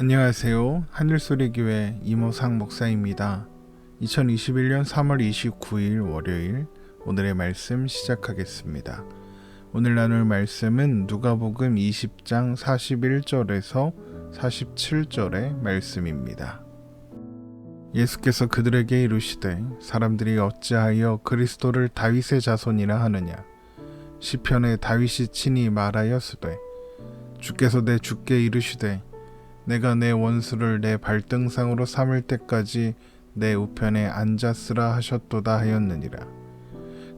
안녕하세요. 하늘소리교회 이모상 목사입니다. 2021년 3월 29일 월요일 오늘의 말씀 시작하겠습니다. 오늘 나눌 말씀은 누가복음 20장 41절에서 47절의 말씀입니다. 예수께서 그들에게 이르시되 사람들이 어찌하여 그리스도를 다윗의 자손이라 하느냐 시편에 다윗이 친히 말하였으되 주께서 내 주께 이르시되 내가 내 원수를 내 발등상으로 삼을 때까지 내 우편에 앉았으라 하셨도다 하였느니라.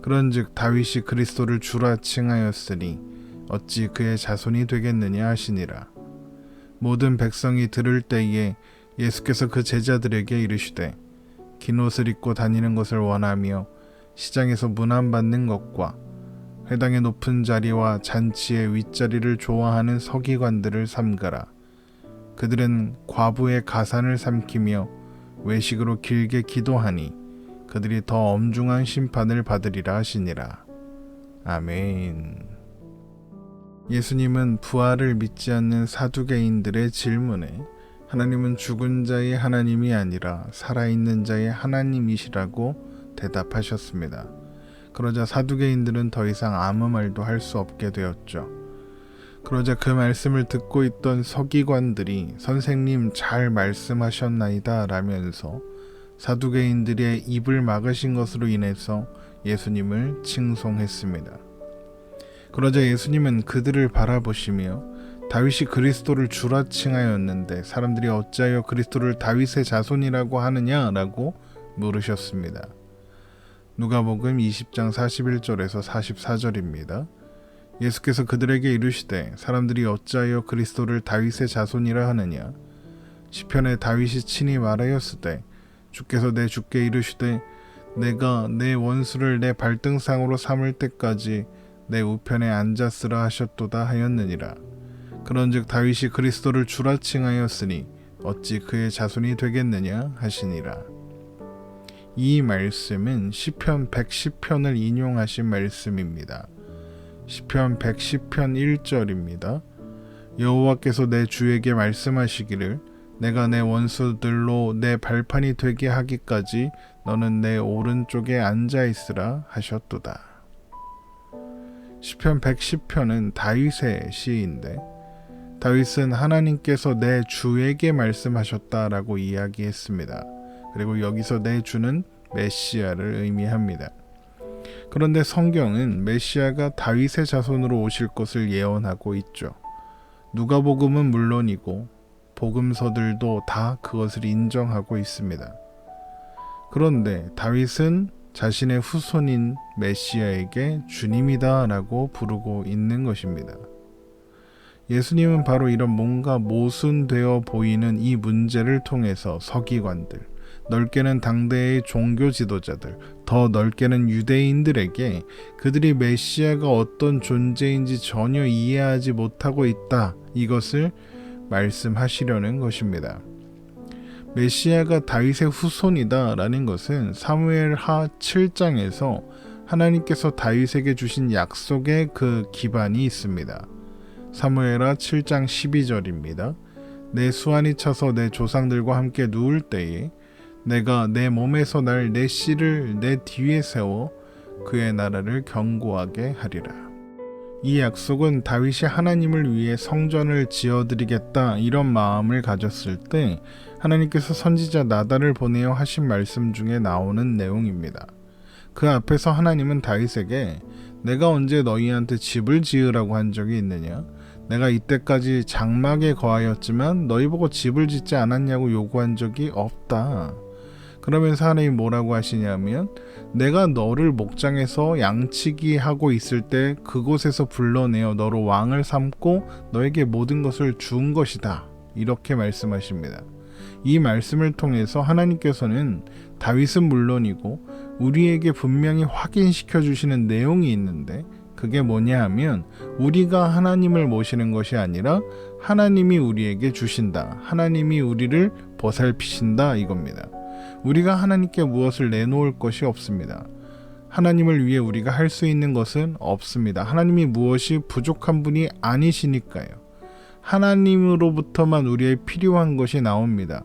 그런즉 다윗이 그리스도를 주라 칭하였으니 어찌 그의 자손이 되겠느냐 하시니라. 모든 백성이 들을 때에 예수께서 그 제자들에게 이르시되 긴 옷을 입고 다니는 것을 원하며 시장에서 문안받는 것과 회당의 높은 자리와 잔치의 윗자리를 좋아하는 서기관들을 삼가라. 그들은 과부의 가산을 삼키며 외식으로 길게 기도하니 그들이 더 엄중한 심판을 받으리라 하시니라. 아멘. 예수님은 부활을 믿지 않는 사두개인들의 질문에 하나님은 죽은 자의 하나님이 아니라 살아있는 자의 하나님이시라고 대답하셨습니다. 그러자 사두개인들은 더 이상 아무 말도 할 수 없게 되었죠. 그러자 그 말씀을 듣고 있던 서기관들이 선생님 잘 말씀하셨나이다 라면서 사두개인들의 입을 막으신 것으로 인해서 예수님을 칭송했습니다. 그러자 예수님은 그들을 바라보시며 다윗이 그리스도를 주라 칭하였는데 사람들이 어찌하여 그리스도를 다윗의 자손이라고 하느냐라고 물으셨습니다. 누가복음 20장 41절에서 44절입니다. 예수께서 그들에게 이르시되 사람들이 어찌하여 그리스도를 다윗의 자손이라 하느냐? 시편에 다윗이 친히 말하였으되 주께서 내 주께 이르시되 내가 내 원수를 내 발등상으로 삼을 때까지 내 우편에 앉았으라 하셨도다 하였느니라. 그런즉 다윗이 그리스도를 주라 칭하였으니 어찌 그의 자손이 되겠느냐 하시니라. 이 말씀은 시편 110편을 인용하신 말씀입니다. 시편 110편 1절입니다. 여호와께서 내 주에게 말씀하시기를 내가 내 원수들로 내 발판이 되게 하기까지 너는 내 오른쪽에 앉아 있으라 하셨도다. 시편 110편은 다윗의 시인데 다윗은 하나님께서 내 주에게 말씀하셨다라고 이야기했습니다. 그리고 여기서 내 주는 메시아를 의미합니다. 그런데 성경은 메시아가 다윗의 자손으로 오실 것을 예언하고 있죠. 누가복음은 물론이고 복음서들도 다 그것을 인정하고 있습니다. 그런데 다윗은 자신의 후손인 메시아에게 주님이다라고 부르고 있는 것입니다. 예수님은 바로 이런 뭔가 모순되어 보이는 이 문제를 통해서 서기관들, 넓게는 당대의 종교 지도자들, 더 넓게는 유대인들에게 그들이 메시아가 어떤 존재인지 전혀 이해하지 못하고 있다. 이것을 말씀하시려는 것입니다. 메시아가 다윗의 후손이다라는 것은 사무엘 하 7장에서 하나님께서 다윗에게 주신 약속의 그 기반이 있습니다. 사무엘하 7장 12절입니다. 내 수완이 차서 내 조상들과 함께 누울 때에 내가 내 몸에서 날 내 씨를 내 뒤에 세워 그의 나라를 견고하게 하리라. 이 약속은 다윗이 하나님을 위해 성전을 지어드리겠다 이런 마음을 가졌을 때 하나님께서 선지자 나단을 보내어 하신 말씀 중에 나오는 내용입니다. 그 앞에서 하나님은 다윗에게 내가 언제 너희한테 집을 지으라고 한 적이 있느냐? 내가 이때까지 장막에 거하였지만 너희 보고 집을 짓지 않았냐고 요구한 적이 없다. 그러면서 하나님이 뭐라고 하시냐면 내가 너를 목장에서 양치기 하고 있을 때 그곳에서 불러내어 너로 왕을 삼고 너에게 모든 것을 준 것이다. 이렇게 말씀하십니다. 이 말씀을 통해서 하나님께서는 다윗은 물론이고 우리에게 분명히 확인시켜 주시는 내용이 있는데 그게 뭐냐 하면 우리가 하나님을 모시는 것이 아니라 하나님이 우리에게 주신다. 하나님이 우리를 보살피신다 이겁니다. 우리가 하나님께 무엇을 내놓을 것이 없습니다. 하나님을 위해 우리가 할 수 있는 것은 없습니다. 하나님이 무엇이 부족한 분이 아니시니까요. 하나님으로부터만 우리의 필요한 것이 나옵니다.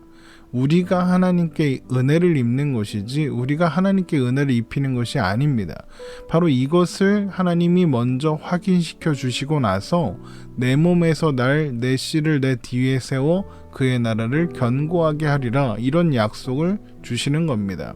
우리가 하나님께 은혜를 입는 것이지 우리가 하나님께 은혜를 입히는 것이 아닙니다. 바로 이것을 하나님이 먼저 확인시켜 주시고 나서 내 몸에서 날 내 씨를 내 뒤에 세워 그의 나라를 견고하게 하리라 이런 약속을 주시는 겁니다.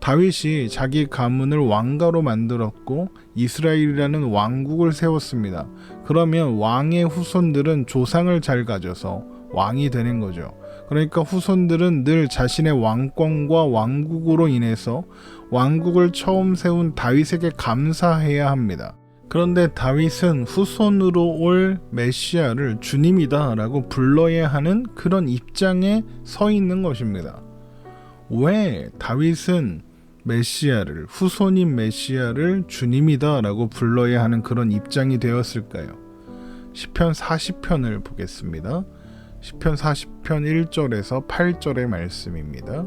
다윗이 자기 가문을 왕가로 만들었고 이스라엘이라는 왕국을 세웠습니다. 그러면 왕의 후손들은 조상을 잘 가져서 왕이 되는 거죠. 그러니까 후손들은 늘 자신의 왕권과 왕국으로 인해서 왕국을 처음 세운 다윗에게 감사해야 합니다. 그런데 다윗은 후손으로 올 메시아를 주님이다라고 불러야 하는 그런 입장에 서 있는 것입니다. 왜 다윗은 메시아를 후손인 메시아를 주님이다라고 불러야 하는 그런 입장이 되었을까요? 시편 40편을 보겠습니다. 시편 40편 1절에서 8절의 말씀입니다.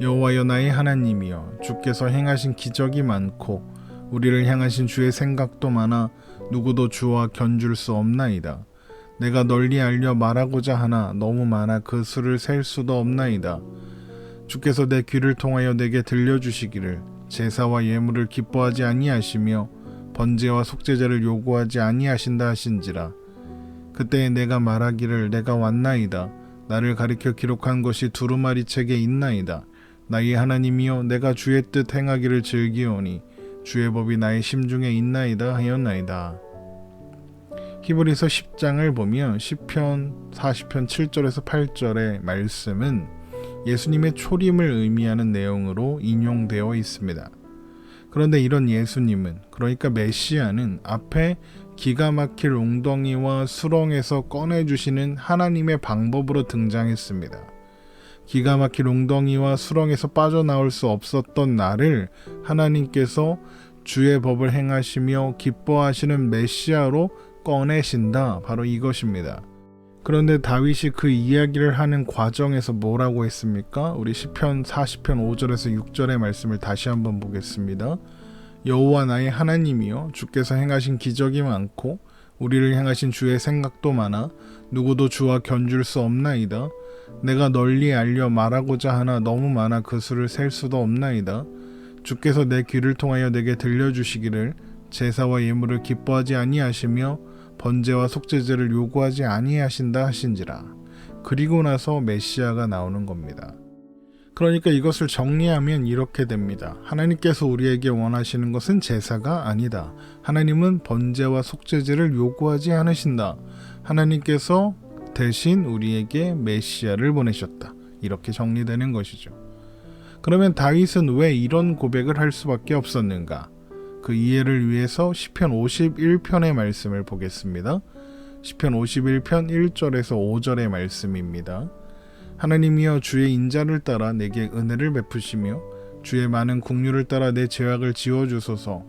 여호와여 나의 하나님이여 주께서 행하신 기적이 많고 우리를 향하신 주의 생각도 많아 누구도 주와 견줄 수 없나이다. 내가 널리 알려 말하고자 하나 너무 많아 그 수를 셀 수도 없나이다. 주께서 내 귀를 통하여 내게 들려주시기를 제사와 예물을 기뻐하지 아니하시며 번제와 속죄제를 요구하지 아니하신다 하신지라 그때에 내가 말하기를 내가 왔나이다 나를 가리켜 기록한 것이 두루마리 책에 있나이다 나의 하나님이여 내가 주의 뜻 행하기를 즐기오니 주의 법이 나의 심중에 있나이다 하였나이다 히브리서 10장을 보면 10편 40편 7절에서 8절의 말씀은 예수님의 초림을 의미하는 내용으로 인용되어 있습니다. 그런데 이런 예수님은 그러니까 메시아는 앞에 기가 막힐 웅덩이와 수렁에서 꺼내 주시는 하나님의 방법으로 등장했습니다. 기가 막힐 웅덩이와 수렁에서 빠져나올 수 없었던 나를 하나님께서 주의 법을 행하시며 기뻐하시는 메시아로 꺼내신다. 바로 이것입니다. 그런데 다윗이 그 이야기를 하는 과정에서 뭐라고 했습니까? 우리 시편 40편 5절에서 6절의 말씀을 다시 한번 보겠습니다. 여호와 나의 하나님이여 주께서 행하신 기적이 많고 우리를 향하신 주의 생각도 많아 누구도 주와 견줄 수 없나이다. 내가 널리 알려 말하고자 하나 너무 많아 그 수를 셀 수도 없나이다. 주께서 내 귀를 통하여 내게 들려주시기를 제사와 예물을 기뻐하지 아니하시며 번제와 속죄제를 요구하지 아니하신다 하신지라. 그리고 나서 메시아가 나오는 겁니다. 그러니까 이것을 정리하면 이렇게 됩니다. 하나님께서 우리에게 원하시는 것은 제사가 아니다. 하나님은 번제와 속죄제를 요구하지 않으신다. 하나님께서 대신 우리에게 메시아를 보내셨다. 이렇게 정리되는 것이죠. 그러면 다윗은 왜 이런 고백을 할 수밖에 없었는가? 그 이해를 위해서 시편 51편의 말씀을 보겠습니다. 시편 51편 1절에서 5절의 말씀입니다. 하나님이여 주의 인자를 따라 내게 은혜를 베푸시며 주의 많은 국류를 따라 내 죄악을 지워 주소서.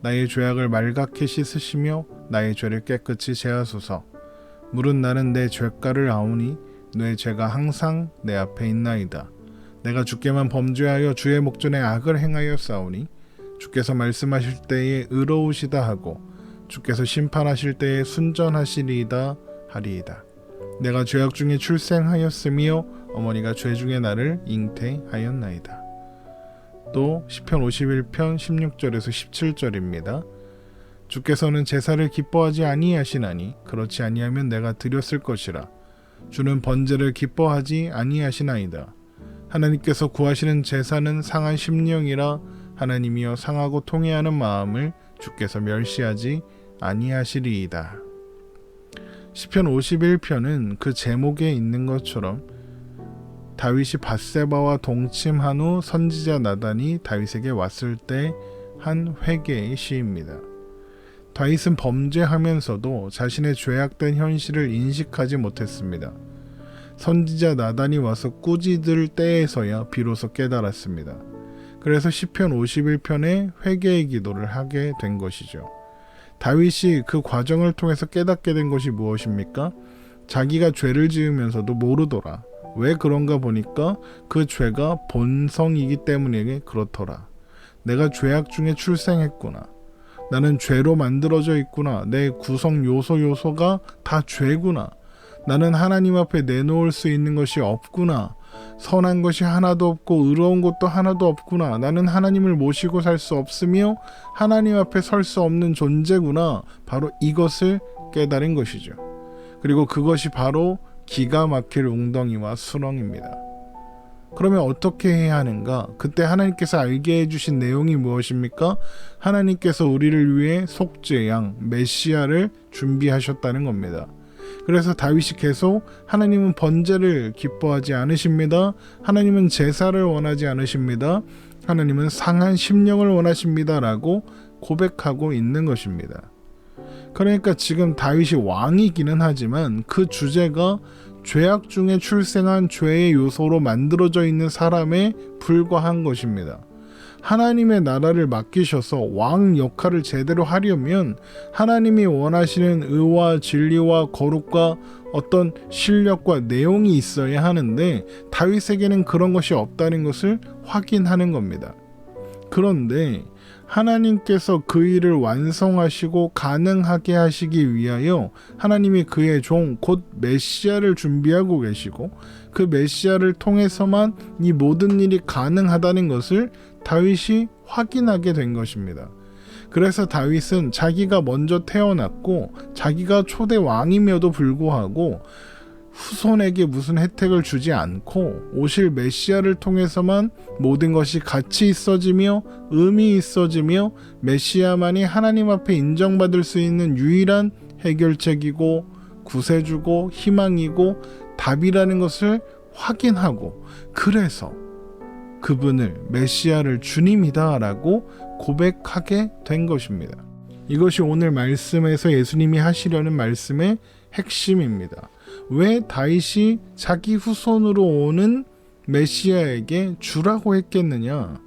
나의 죄악을 말갛게 씻으시며 나의 죄를 깨끗이 제하소서. 물은 나는 내 죄가를 아오니 내 죄가 항상 내 앞에 있나이다. 내가 주께만 범죄하여 주의 목전에 악을 행하여 싸우니 주께서 말씀하실 때에 의로우시다 하고 주께서 심판하실 때에 순전하시리이다 하리이다. 내가 죄악 중에 출생하였으며 어머니가 죄 중에 나를 잉태하였나이다. 또 시편 51편 16절에서 17절입니다. 주께서는 제사를 기뻐하지 아니하시나니 그렇지 아니하면 내가 드렸을 것이라 주는 번제를 기뻐하지 아니하시나이다. 하나님께서 구하시는 제사는 상한 심령이라 하나님이여 상하고 통해하는 마음을 주께서 멸시하지 아니하시리이다. 시편 51편은 그 제목에 있는 것처럼 다윗이 바세바와 동침한 후 선지자 나단이 다윗에게 왔을 때 한 회개의 시입니다. 다윗은 범죄하면서도 자신의 죄악된 현실을 인식하지 못했습니다. 선지자 나단이 와서 꾸짖을 때에서야 비로소 깨달았습니다. 그래서 시편 51편에 회개의 기도를 하게 된 것이죠. 다윗이 그 과정을 통해서 깨닫게 된 것이 무엇입니까? 자기가 죄를 지으면서도 모르더라. 왜 그런가 보니까 그 죄가 본성이기 때문에 그렇더라. 내가 죄악 중에 출생했구나. 나는 죄로 만들어져 있구나. 내 구성 요소 요소가 다 죄구나. 나는 하나님 앞에 내놓을 수 있는 것이 없구나. 선한 것이 하나도 없고 의로운 것도 하나도 없구나. 나는 하나님을 모시고 살 수 없으며 하나님 앞에 설 수 없는 존재구나. 바로 이것을 깨달은 것이죠. 그리고 그것이 바로 기가 막힐 웅덩이와 수렁입니다. 그러면 어떻게 해야 하는가? 그때 하나님께서 알게 해주신 내용이 무엇입니까? 하나님께서 우리를 위해 속죄 양, 메시아를 준비하셨다는 겁니다. 그래서 다윗이 계속 하나님은 번제를 기뻐하지 않으십니다. 하나님은 제사를 원하지 않으십니다. 하나님은 상한 심령을 원하십니다 라고 고백하고 있는 것입니다. 그러니까 지금 다윗이 왕이기는 하지만 그 주제가 죄악 중에 출생한 죄의 요소로 만들어져 있는 사람에 불과한 것입니다. 하나님의 나라를 맡기셔서 왕 역할을 제대로 하려면 하나님이 원하시는 의와 진리와 거룩과 어떤 실력과 내용이 있어야 하는데 다윗에게는 그런 것이 없다는 것을 확인하는 겁니다. 그런데 하나님께서 그 일을 완성하시고 가능하게 하시기 위하여 하나님이 그의 종 곧 메시아를 준비하고 계시고 그 메시아를 통해서만 이 모든 일이 가능하다는 것을 다윗이 확인하게 된 것입니다. 그래서 다윗은 자기가 먼저 태어났고 자기가 초대 왕임에도 불구하고 후손에게 무슨 혜택을 주지 않고 오실 메시아를 통해서만 모든 것이 가치 있어지며 의미 있어지며 메시아만이 하나님 앞에 인정받을 수 있는 유일한 해결책이고 구세주고 희망이고 답이라는 것을 확인하고 그래서 그분을 메시아를 주님이다라고 고백하게 된 것입니다. 이것이 오늘 말씀에서 예수님이 하시려는 말씀의 핵심입니다. 왜 다윗이 자기 후손으로 오는 메시아에게 주라고 했겠느냐?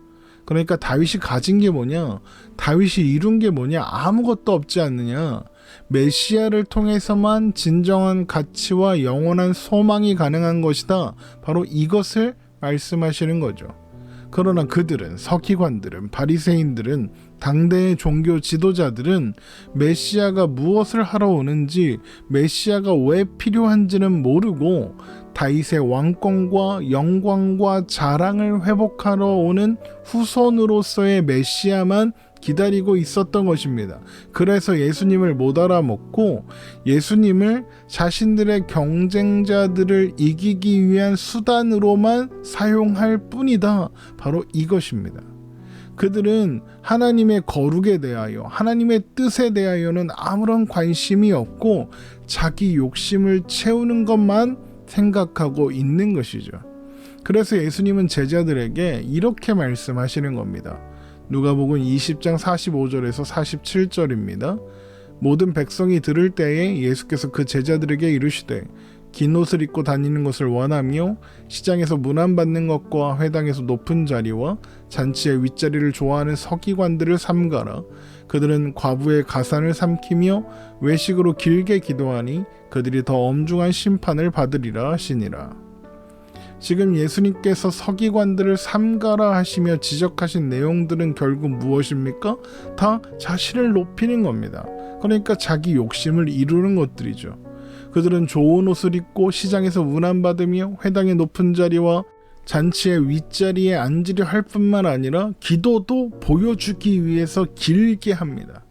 그러니까 다윗이 가진 게 뭐냐? 다윗이 이룬 게 뭐냐? 아무것도 없지 않느냐? 메시아를 통해서만 진정한 가치와 영원한 소망이 가능한 것이다. 바로 이것을 말씀하시는 거죠. 그러나 그들은 서기관들은 바리새인들은 당대의 종교 지도자들은 메시아가 무엇을 하러 오는지 메시아가 왜 필요한지는 모르고 다윗의 왕권과 영광과 자랑을 회복하러 오는 후손으로서의 메시아만 기다리고 있었던 것입니다. 그래서 예수님을 못 알아먹고 예수님을 자신들의 경쟁자들을 이기기 위한 수단으로만 사용할 뿐이다. 바로 이것입니다. 그들은 하나님의 거룩에 대하여, 하나님의 뜻에 대하여는 아무런 관심이 없고 자기 욕심을 채우는 것만 생각하고 있는 것이죠. 그래서 예수님은 제자들에게 이렇게 말씀하시는 겁니다. 누가복음 20장 45절에서 47절입니다. 모든 백성이 들을 때에 예수께서 그 제자들에게 이르시되 긴 옷을 입고 다니는 것을 원하며 시장에서 문안 받는 것과 회당에서 높은 자리와 잔치의 윗자리를 좋아하는 서기관들을 삼가라. 그들은 과부의 가산을 삼키며 외식으로 길게 기도하니 그들이 더 엄중한 심판을 받으리라 하시니라. 지금 예수님께서 서기관들을 삼가라 하시며 지적하신 내용들은 결국 무엇입니까? 다 자신을 높이는 겁니다. 그러니까 자기 욕심을 이루는 것들이죠. 그들은 좋은 옷을 입고 시장에서 문안받으며 회당의 높은 자리와 잔치의 윗자리에 앉으려 할 뿐만 아니라 기도도 보여주기 위해서 길게 합니다.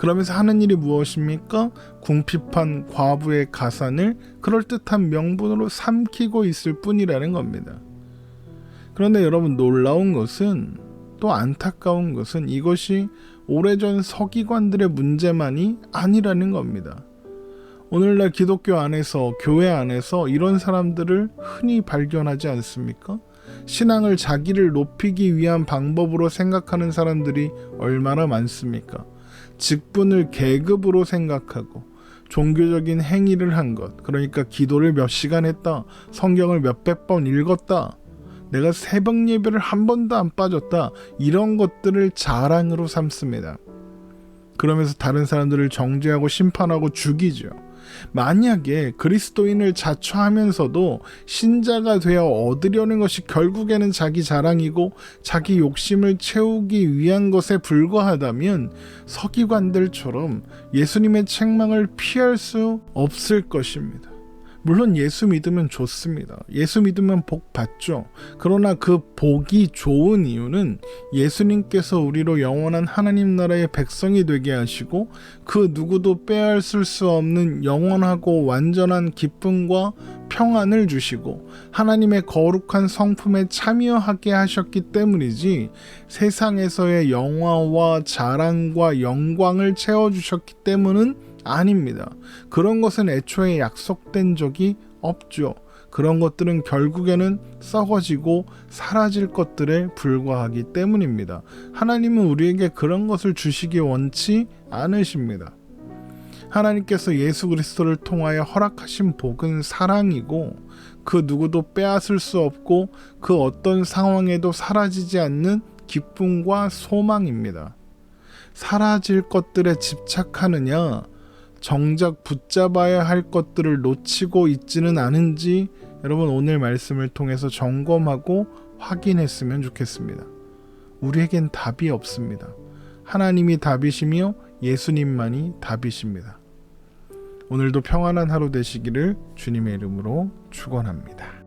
그러면서 하는 일이 무엇입니까? 궁핍한 과부의 가산을 그럴듯한 명분으로 삼키고 있을 뿐이라는 겁니다. 그런데 여러분 놀라운 것은 또 안타까운 것은 이것이 오래전 서기관들의 문제만이 아니라는 겁니다. 오늘날 기독교 안에서 교회 안에서 이런 사람들을 흔히 발견하지 않습니까? 신앙을 자기를 높이기 위한 방법으로 생각하는 사람들이 얼마나 많습니까? 직분을 계급으로 생각하고 종교적인 행위를 한 것, 그러니까 기도를 몇 시간 했다, 성경을 몇백 번 읽었다, 내가 새벽 예배를 한 번도 안 빠졌다, 이런 것들을 자랑으로 삼습니다. 그러면서 다른 사람들을 정죄하고 심판하고 죽이죠. 만약에 그리스도인을 자처하면서도 신자가 되어 얻으려는 것이 결국에는 자기 자랑이고 자기 욕심을 채우기 위한 것에 불과하다면 서기관들처럼 예수님의 책망을 피할 수 없을 것입니다. 물론 예수 믿으면 좋습니다. 예수 믿으면 복 받죠. 그러나 그 복이 좋은 이유는 예수님께서 우리로 영원한 하나님 나라의 백성이 되게 하시고 그 누구도 빼앗을 수 없는 영원하고 완전한 기쁨과 평안을 주시고 하나님의 거룩한 성품에 참여하게 하셨기 때문이지 세상에서의 영화와 자랑과 영광을 채워주셨기 때문은 아닙니다. 그런 것은 애초에 약속된 적이 없죠. 그런 것들은 결국에는 썩어지고 사라질 것들에 불과하기 때문입니다. 하나님은 우리에게 그런 것을 주시기 원치 않으십니다. 하나님께서 예수 그리스도를 통하여 허락하신 복은 사랑이고 그 누구도 빼앗을 수 없고 그 어떤 상황에도 사라지지 않는 기쁨과 소망입니다. 사라질 것들에 집착하느냐 정작 붙잡아야 할 것들을 놓치고 있지는 않은지 여러분 오늘 말씀을 통해서 점검하고 확인했으면 좋겠습니다. 우리에겐 답이 없습니다. 하나님이 답이시며 예수님만이 답이십니다. 오늘도 평안한 하루 되시기를 주님의 이름으로 축원합니다.